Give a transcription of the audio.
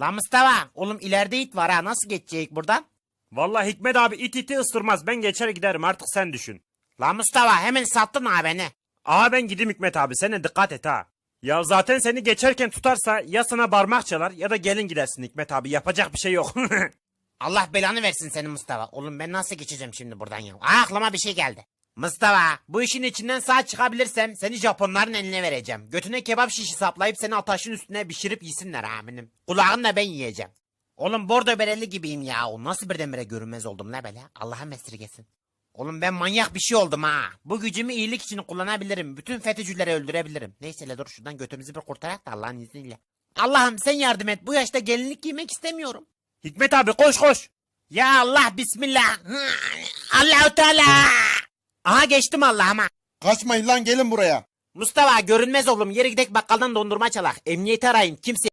La Mustafa oğlum ileride it var ha nasıl geçecek buradan? Vallahi Hikmet abi it iti ısırmaz. Ben geçer giderim artık sen düşün. La Mustafa hemen sattın ha beni. Aa ben gideyim Hikmet abi sen de dikkat et ha. Ya zaten seni geçerken tutarsa ya sana parmak çalar ya da gelin gidersin Hikmet abi. Yapacak bir şey yok. Allah belanı versin senin Mustafa. Oğlum ben nasıl geçeceğim şimdi buradan ya? Aa, aklıma bir şey geldi. Mustafa bu işin içinden sağ çıkabilirsem seni Japonların eline vereceğim. Götüne kebap şişi saplayıp seni ataşın üstüne pişirip yesinler ha benim. Kulağını da ben yiyeceğim. Oğlum bordo bereli gibiyim ya. O nasıl birdenbire görünmez oldum ne böyle? Allah'ım esirgesin. Oğlum ben manyak bir şey oldum ha. Bu gücümü iyilik için kullanabilirim. Bütün FETÖ'cüleri öldürebilirim. Neyse le dur şuradan götümüzü bir kurtarak da Allah'ın izniyle. Allah'ım sen yardım et. Bu yaşta gelinlik giymek istemiyorum. Hikmet abi koş koş. Ya Allah bismillah. Allahu Teala. Aha geçtim Allah'ıma. Kaçmayın lan gelin buraya. Mustafa görünmez oğlum yere gidek bakkaldan dondurma çalak. Emniyeti arayın kimse